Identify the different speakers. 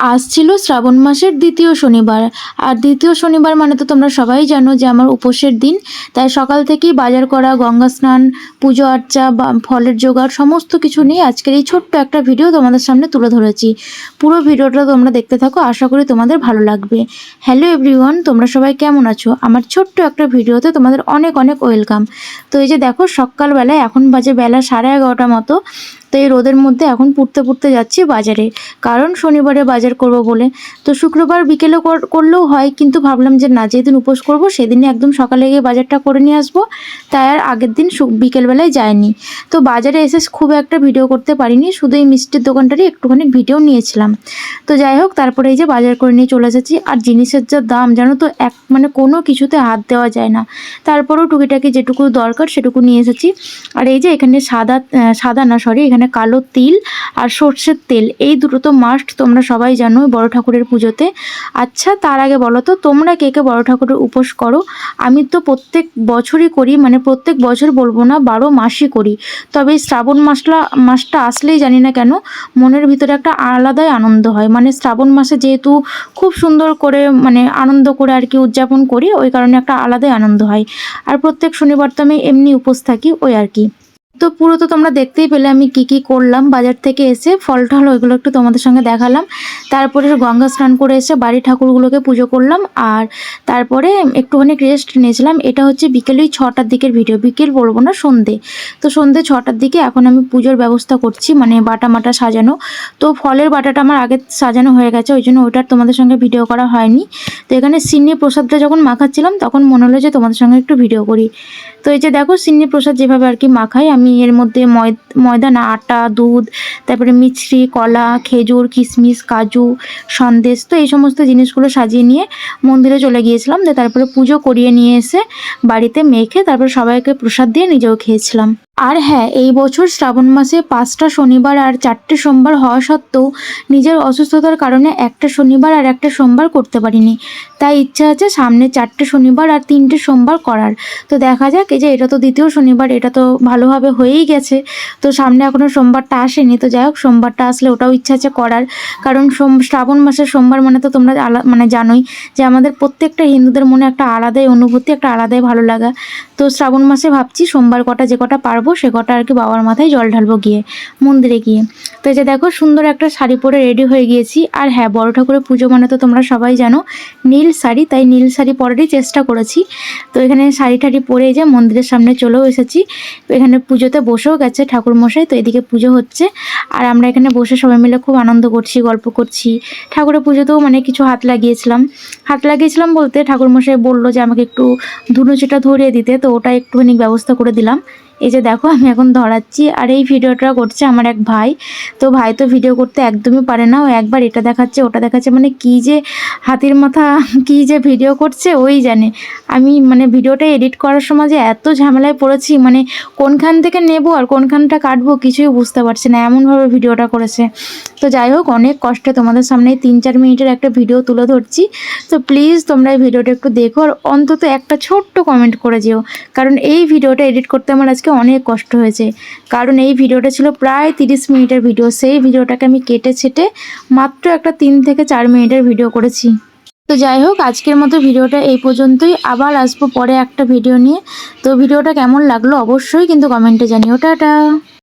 Speaker 1: আজ ছিল শ্রাবণ মাসের দ্বিতীয় শনিবার। আর দ্বিতীয় শনিবার মানে তো তোমরা সবাই জানো যে আমার উপোসের দিন। তাই সকাল থেকেই বাজার করা, গঙ্গা স্নান, পুজো আর্চা, বা ফলের জোগাড়, সমস্ত কিছু নিয়ে আজকের এই ছোট্ট একটা ভিডিও তোমাদের সামনে তুলে ধরেছি। পুরো ভিডিওটা তোমরা দেখতে থাকো, আশা করি তোমাদের ভালো লাগবে। হ্যালো এভরিওয়ান, তোমরা সবাই কেমন আছো? আমার ছোট্ট একটা ভিডিওতে তোমাদের অনেক অনেক ওয়েলকাম। তো এই যে দেখো, সকালবেলায় এখন বাজে বেলা সাড়ে এগারোটা মতো। তো এই রোদের মধ্যে এখন পুড়তে পুড়তে যাচ্ছি বাজারে। কারণ শনিবারে বাজার করব বলে। তো শুক্রবার বিকেলে কর- করলেও হয়, কিন্তু ভাবলাম যে না, যেদিন উপোস করব, সেদিনই একদম সকালে গিয়ে বাজারটা করে নিয়ে আসব। তাই আর আগের দিন বিকেলবেলায় যায়নি। তো বাজারে এসে খুব একটা ভিডিও করতে পারিনি, শুধু এই মিষ্টির দোকানটারই একটুখানি ভিডিও নিয়েছিলাম। তো যাই হোক, তারপরে এই যে বাজার করে নিয়ে চলে এসেছি। আর জিনিসের যা দাম, জানো তো, এক মানে কোনো কিছুতে হাত দেওয়া যায় না। তারপরেও টুকিটাকি যেটুকু দরকার, সেটুকু নিয়ে এসেছি। আর এই যে এখানে সাদা সাদা না সরি এখানে কালো তিল আর সর্ষের তেল, এই দুটো তো মাস্ট তোমরা সবাই জানো বড় ঠাকুরের পুজোতে। আচ্ছা তার আগে বলো তো, তোমরা কে কে বড় ঠাকুরের উপোস করো? আমি তো প্রত্যেক বছরই করি মানে প্রত্যেক বছর বলব না, বারো মাসই করি। তবে এই শ্রাবণ মাসটা মাসটা আসলেই জানি না কেন, মনের ভিতরে একটা আলাদাই আনন্দ হয়। মানে শ্রাবণ মাসে যেহেতু খুব সুন্দর করে মানে আনন্দ করে আর কি উদযাপন করি, ওই কারণে একটা আলাদাই আনন্দ হয়। আর প্রত্যেক শনিবার তো আমি এমনি উপোস থাকি, ওই আর কি। তো পুরো তো তোমরা দেখতেই পেলে আমি কি কি করলাম। বাজার থেকে এসে ফল টল ওইগুলো একটু তোমাদের সঙ্গে দেখালাম। তারপরে গঙ্গা স্নান করে এসে বাড়ি ঠাকুরগুলোকে পুজো করলাম। আর তারপরে একটুখানি রেস্ট নিয়েছিলাম। এটা হচ্ছে বিকেল ওই ছটার দিকের ভিডিও বিকেল বলব না, সন্ধে। তো সন্ধে ছটার দিকে এখন আমি পুজোর ব্যবস্থা করছি মানে বাটা মাটা সাজানো। তো ফলের বাটাটা আমার আগে সাজানো হয়ে গেছে, ওই জন্য ওইটার তোমাদের সঙ্গে ভিডিও করা হয়নি। তো এখানে সিন্নি প্রসাদটা যখন মাখাচ্ছিলাম, তখন মনে হলো যে তোমাদের সঙ্গে একটু ভিডিও করি। তো এই যে দেখো, সিন্নি প্রসাদ যেভাবে আর কি মাখাই, আমি এর মধ্যে ময়- ময়দা না আটা, দুধ, তারপরে মিছরি, কলা, খেজুর কিশমিশ কাজু, সন্দেশ, তো এই সমস্ত জিনিসগুলো সাজিয়ে নিয়ে মন্দিরে চলে গিয়েছিলাম। দিয়ে তারপরে পুজো করিয়ে নিয়ে এসে বাড়িতে মেখে তারপরে সবাইকে প্রসাদ দিয়ে নিজেও খেয়েছিলাম। আর হ্যাঁ এই বছর শ্রাবণ মাসে পাঁচটা শনিবার আর চারটে সোমবার হওয়া সত্ত্বেও নিজের অসুস্থতার কারণে একটা শনিবার আর একটা সোমবার করতে পারিনি। তাই ইচ্ছা আছে সামনে চারটে শনিবার আর তিনটে সোমবার করার। তো দেখা যাক, এই যে এটা তো দ্বিতীয় শনিবার, এটা তো ভালোভাবে হয়েই গেছে। তো সামনে এখনও সোমবারটা আসেনি। তো যাই হোক, সোমবারটা আসলে ওটাও ইচ্ছা আছে করার। কারণ সোম, শ্রাবণ মাসের সোমবার মানে তো তোমরা আলা মানে জানোই যে আমাদের প্রত্যেকটা হিন্দুদের মনে একটা আলাদাই অনুভূতি, একটা আলাদাই ভালো লাগা। তো শ্রাবণ মাসে ভাবছি সোমবার কটা, যে কটা পারব সে কটা আর কি বাবার মাথায় জল ঢালবো গিয়ে, মন্দিরে গিয়ে। তো এই যে দেখো, সুন্দর একটা শাড়ি পরে রেডি হয়ে গিয়েছি। আর হ্যাঁ বড় ঠাকুরের পুজো মানে তো তোমরা সবাই জানো, নীল শাড়ি, তাই নীল শাড়ি পরারই চেষ্টা করেছি। তো এখানে শাড়ি ঠাড়ি পরে যে মন্দিরের সামনে চলেও এসেছি। তো এখানে পুজোতে বসেও গেছে ঠাকুর মশাই তো এদিকে পুজো হচ্ছে। আর আমরা এখানে বসে সবাই মিলে খুব আনন্দ করছি, গল্প করছি। ঠাকুরের পুজোতেও মানে কিছু হাত লাগিয়েছিলাম। হাত লাগিয়েছিলাম বলতে ঠাকুর মশাই বলল যে আমাকে একটু ধুনুচিটা ধরিয়ে দিতে, তো ওটা একটুখানি ব্যবস্থা করে দিলাম। এই যে দেখো, আমি এখন ধরাচ্ছি আর এই ভিডিওটা করছে আমার এক ভাই। তো ভাই তো ভিডিও করতে একদমই পারে না। ও একবার এটা দেখাচ্ছে, ওটা দেখাচ্ছে মানে কি যে হাতির মাথা, কি যে ভিডিও করছে, ওই জানে। আমি মানে ভিডিওটা এডিট করার সময় যে এত ঝামেলায় পড়েছি মানে কোনখান থেকে নেব আর কোনখানটা কাটবো কিছুই বুঝতে পারছি না, এমনভাবে ভিডিওটা করেছে। তো যাই হোক, অনেক কষ্টে তোমাদের সামনে তিন চার মিনিটের একটা ভিডিও তুলে ধরছি। তো প্লিজ তোমরা এই ভিডিওটা একটু দেখো আর অন্তত একটা ছোট্ট কমেন্ট করে যেও। কারণ এই ভিডিওটা এডিট করতে আমার আজকে অনেক কষ্ট হয়েছে। কারণ এই ভিডিওটা ছিল প্রায় তিরিশ মিনিটের ভিডিও। সেই ভিডিওটাকে আমি কেটে ছেটে মাত্র একটা তিন থেকে চার মিনিটের ভিডিও করেছি। তো যাই হোক, আজকের মতো ভিডিওটা এই পর্যন্তই। আবার আসব পরে একটা ভিডিও নিয়ে। তো ভিডিওটা কেমন লাগল অবশ্যই কিন্তু কমেন্টে জানিও। টাটা!